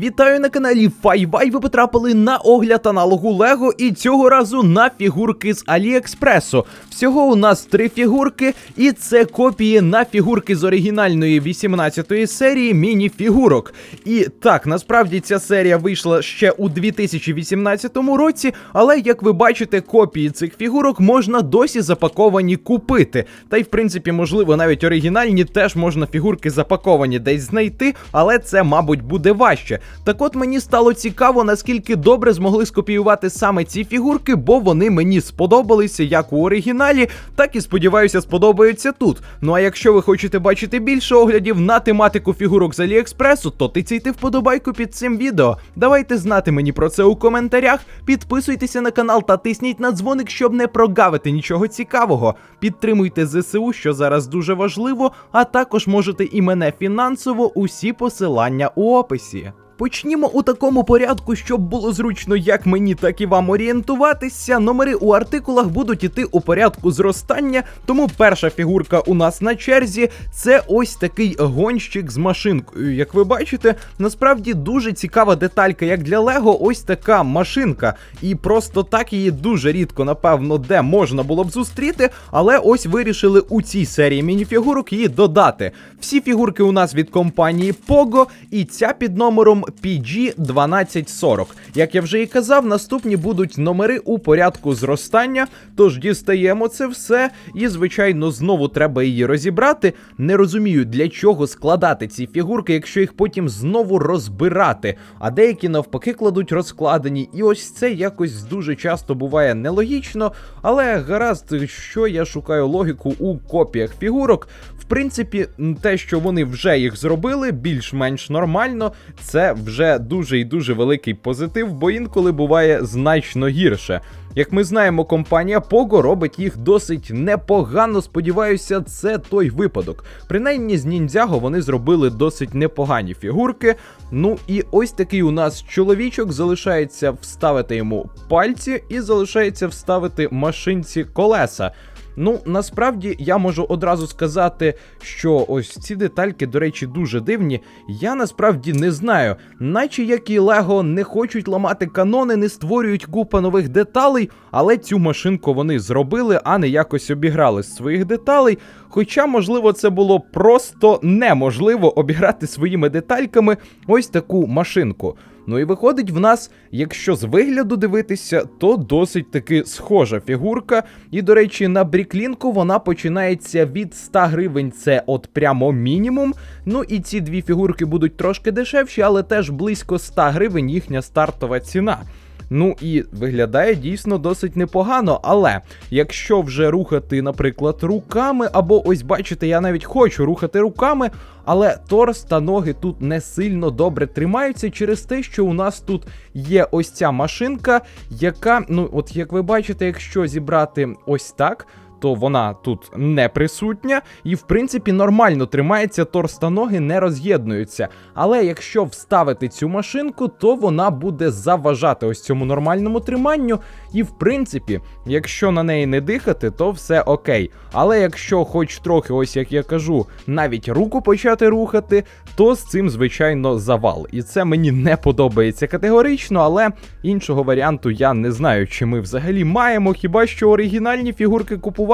Вітаю на каналі Файвай. Ви потрапили на огляд аналогу Лего і цього разу на фігурки з Аліекспресу. Всього у нас три фігурки, і це копії на фігурки з оригінальної 18-ї серії міні-фігурок. І так, насправді ця серія вийшла ще у 2018 році, але як ви бачите, копії цих фігурок можна досі запаковані купити. Та й в принципі, можливо, навіть оригінальні теж можна фігурки запаковані десь знайти, але це, мабуть, буде важче. Так от мені стало цікаво, наскільки добре змогли скопіювати саме ці фігурки, бо вони мені сподобалися як у оригіналі, так і сподіваюся, сподобаються тут. Ну а якщо ви хочете бачити більше оглядів на тематику фігурок з Аліекспресу, то тицяйте вподобайку під цим відео. Давайте знати мені про це у коментарях. Підписуйтеся на канал та тисніть на дзвоник, щоб не прогавити нічого цікавого. Підтримуйте ЗСУ, що зараз дуже важливо, а також можете і мене фінансово усі посилання у описі. Почнімо у такому порядку, щоб було зручно як мені, так і вам орієнтуватися. Номери у артикулах будуть іти у порядку зростання. Тому перша фігурка у нас на черзі це ось такий гонщик з машинкою. Як ви бачите, насправді дуже цікава деталька, як для Лего, ось така машинка. І просто так її дуже рідко, напевно, де можна було б зустріти. Але ось вирішили у цій серії мініфігурок її додати. Всі фігурки у нас від компанії Pogo, і ця під номером PG1240. Як я вже і казав, наступні будуть номери у порядку зростання. Тож дістаємо це все, і, звичайно, знову треба її розібрати. Не розумію, для чого складати ці фігурки, якщо їх потім знову розбирати. А деякі навпаки кладуть розкладені. І ось це якось дуже часто буває нелогічно. Але гаразд, що я шукаю логіку у копіях фігурок. В принципі, те, що вони вже їх зробили, більш-менш нормально, це вже дуже і дуже великий позитив, бо інколи буває значно гірше. Як ми знаємо, компанія Pogo робить їх досить непогано. Сподіваюся, це той випадок. Принаймні з ніндзяго вони зробили досить непогані фігурки. Ну і ось такий у нас чоловічок залишається вставити йому пальці, і залишається вставити машинці колеса. Ну, насправді я можу одразу сказати, що ось ці детальки, до речі, дуже дивні. Я насправді не знаю, наче як і Лего не хочуть ламати канони, не створюють купа нових деталей, але цю машинку вони зробили, а не якось обіграли з своїх деталей. Хоча, можливо, це було просто неможливо обіграти своїми детальками ось таку машинку. Ну і виходить в нас, якщо з вигляду дивитися, то досить таки схожа фігурка. І, до речі, на бріклінку вона починається від 100 гривень, це от прямо мінімум. Ну і ці дві фігурки будуть трошки дешевші, але теж близько 100 гривень їхня стартова ціна. Ну і виглядає дійсно досить непогано. Але якщо вже рухати, наприклад, руками, або ось бачите, я навіть хочу рухати руками, але торс та ноги тут не сильно добре тримаються через те, що у нас тут є ось ця машинка, яка, ну от як ви бачите, якщо зібрати ось так. То вона тут не присутня, і в принципі нормально тримається торс та ноги не роз'єднуються. Але якщо вставити цю машинку, то вона буде заважати ось цьому нормальному триманню. І в принципі, якщо на неї не дихати, то все окей. Але якщо хоч трохи, ось як я кажу, навіть руку почати рухати, то з цим, звичайно, завал. І це мені не подобається категорично, але іншого варіанту я не знаю, чи ми взагалі маємо, хіба що оригінальні фігурки купувати.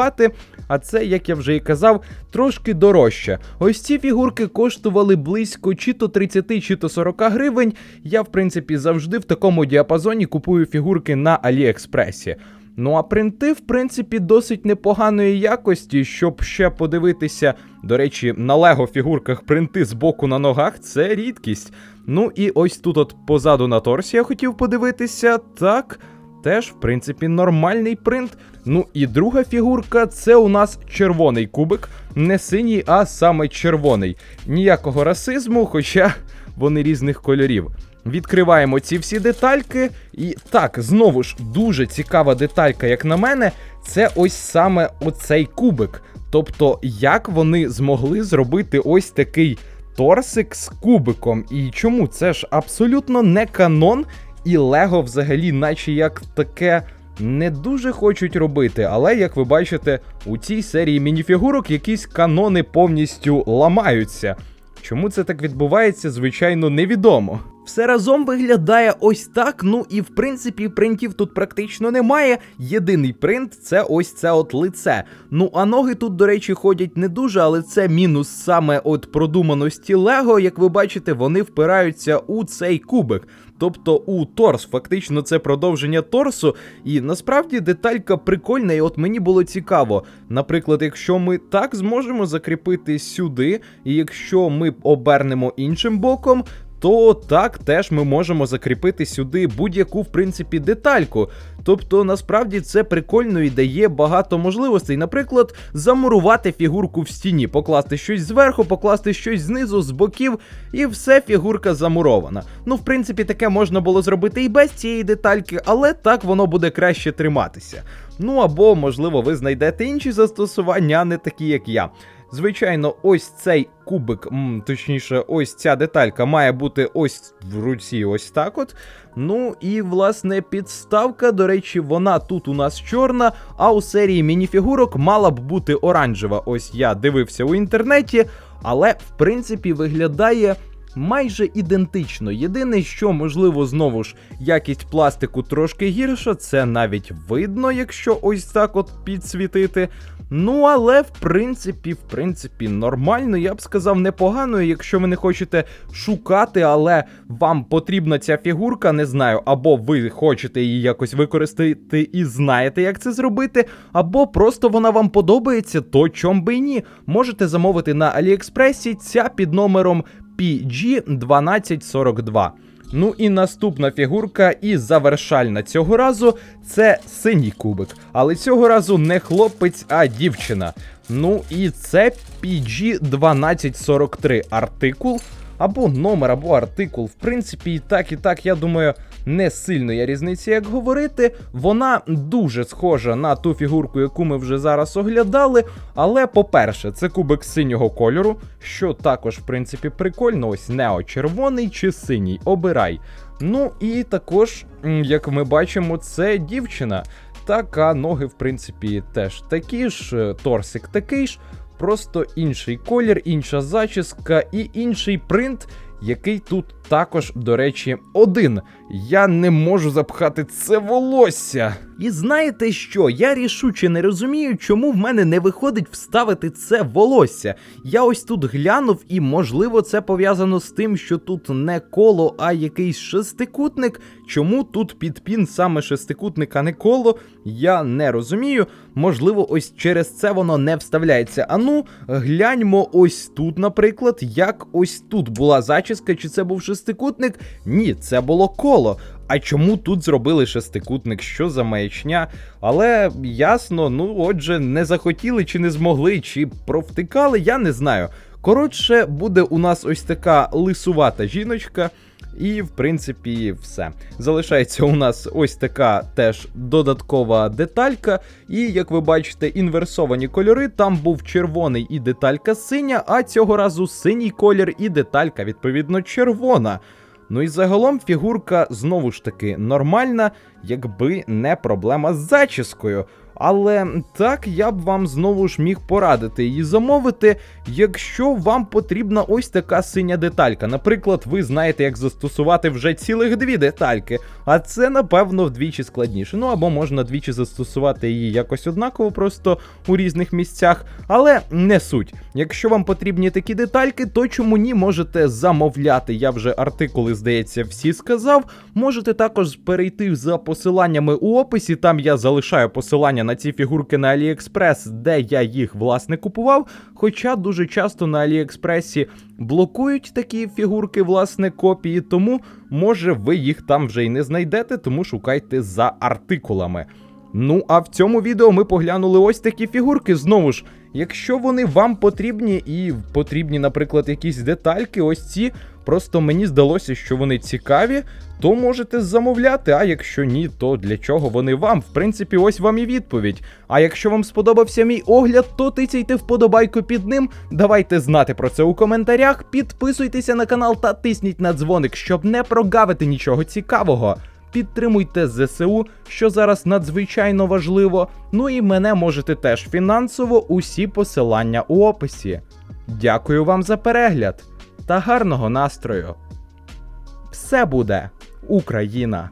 А це, як я вже і казав, трошки дорожче. Ось ці фігурки коштували близько чи то 30, чи то 40 гривень. Я, в принципі, завжди в такому діапазоні купую фігурки на Аліекспресі. Ну а принти, в принципі, досить непоганої якості, щоб ще подивитися. До речі, на лего фігурках принти з боку на ногах це рідкість. Ну і ось тут, от позаду на торсі, я хотів подивитися. Так, теж, в принципі, нормальний принт. Ну і друга фігурка це у нас червоний кубик, не синій, а саме червоний. Ніякого расизму, хоча вони різних кольорів. Відкриваємо ці всі детальки. І так, знову ж дуже цікава деталька, як на мене, це ось саме оцей кубик. Тобто, як вони змогли зробити ось такий торсик з кубиком. І чому це ж абсолютно не канон, і Лего взагалі, наче як таке. Не дуже хочуть робити, але як ви бачите, у цій серії мініфігурок якісь канони повністю ламаються. Чому це так відбувається, звичайно, невідомо. Все разом виглядає ось так. Ну і в принципі принтів тут практично немає. Єдиний принт це ось це от лице. Ну а ноги тут, до речі, ходять не дуже, але це мінус саме от продуманості Лего. Як ви бачите, вони впираються у цей кубик. Тобто у торс, фактично це продовження торсу, і насправді деталька прикольна, і от мені було цікаво. Наприклад, якщо ми так зможемо закріпити сюди, і якщо ми обернемо іншим боком, то так теж ми можемо закріпити сюди будь-яку, в принципі, детальку. Тобто, насправді це прикольно і дає багато можливостей. Наприклад, замурувати фігурку в стіні, покласти щось зверху, покласти щось знизу, з боків, і все, фігурка замурована. Ну, в принципі, таке можна було зробити і без цієї детальки, але так воно буде краще триматися. Ну або, можливо, ви знайдете інші застосування, а не такі, як я. Звичайно, ось цей кубик, точніше, ось ця деталька має бути ось в руці, ось так от. Ну і власне підставка, до речі, вона тут у нас чорна, а у серії мініфігурок мала б бути оранжева. Ось я дивився у інтернеті, але в принципі виглядає. Майже ідентично. Єдине, що можливо знову ж якість пластику трошки гірша, це навіть видно, якщо ось так от підсвітити. Ну, але в принципі, в принципі, нормально, я б сказав, непогано, якщо ви не хочете шукати, але вам потрібна ця фігурка, не знаю, або ви хочете її якось використати і знаєте, як це зробити, або просто вона вам подобається, то чом би і ні. Можете замовити на Аліекспресі ця під номером PG1242. Ну і наступна фігурка і завершальна цього разу це синій кубик. Але цього разу не хлопець, а дівчина. Ну і це PG1243 артикул. Або номер, або артикул. В принципі, і так, і так, я думаю, не сильно є різниці, як говорити. Вона дуже схожа на ту фігурку, яку ми вже зараз оглядали. Але, по-перше, це кубик синього кольору, що також, в принципі, прикольно. Ось нео-червоний чи синій. Обирай. Ну і також, як ми бачимо, це дівчина. Так, а ноги, в принципі, теж такі ж, е, торсик такий ж. Просто інший колір, інша зачіска і інший принт, який тут також, до речі, один. Я не можу запхати це волосся. І знаєте що? Я рішуче не розумію, чому в мене не виходить вставити це волосся. Я ось тут глянув, і можливо це пов'язано з тим, що тут не коло, а якийсь шестикутник. Чому тут під пін саме шестикутник, а не коло? Я не розумію. Можливо, ось через це воно не вставляється. А ну, гляньмо ось тут, наприклад, як ось тут була зачіска, чи це був шестикутник? Ні, це було коло. А чому тут зробили шестикутник? Що за маячня? Але ясно, ну отже, не захотіли, чи не змогли, чи провтикали, я не знаю. Коротше, буде у нас ось така лисувата жіночка. І, в принципі, все. Залишається у нас ось така теж додаткова деталька. І, як ви бачите, інверсовані кольори. Там був червоний і деталька синя, а цього разу синій колір і деталька, відповідно, червона. Ну і загалом фігурка знову ж таки нормальна, якби не проблема з зачіскою. Але так я б вам знову ж міг порадити її замовити, якщо вам потрібна ось така синя деталька. Наприклад, ви знаєте, як застосувати вже цілих дві детальки, а це, напевно, вдвічі складніше. Ну або можна двічі застосувати її якось однаково, просто у різних місцях. Але не суть. Якщо вам потрібні такі детальки, то чому ні можете замовляти. Я вже артикули, здається, всі сказав. Можете також перейти за посиланнями у описі. Там я залишаю посилання на ці фігурки на Аліекспрес, де я їх власне купував. Хоча дуже часто на Аліекспресі блокують такі фігурки, власне, копії, тому може ви їх там вже й не знайдете, тому шукайте за артикулами. Ну, а в цьому відео ми поглянули ось такі фігурки. Знову ж, якщо вони вам потрібні і потрібні, наприклад, якісь детальки, ось ці. Просто мені здалося, що вони цікаві, то можете замовляти. А якщо ні, то для чого вони вам? В принципі, ось вам і відповідь. А якщо вам сподобався мій огляд, то тицяйте вподобайку під ним. Давайте знати про це у коментарях. Підписуйтеся на канал та тисніть на дзвоник, щоб не прогавити нічого цікавого. Підтримуйте ЗСУ, що зараз надзвичайно важливо. Ну і мене можете теж фінансово усі посилання у описі. Дякую вам за перегляд та гарного настрою! все буде Україна.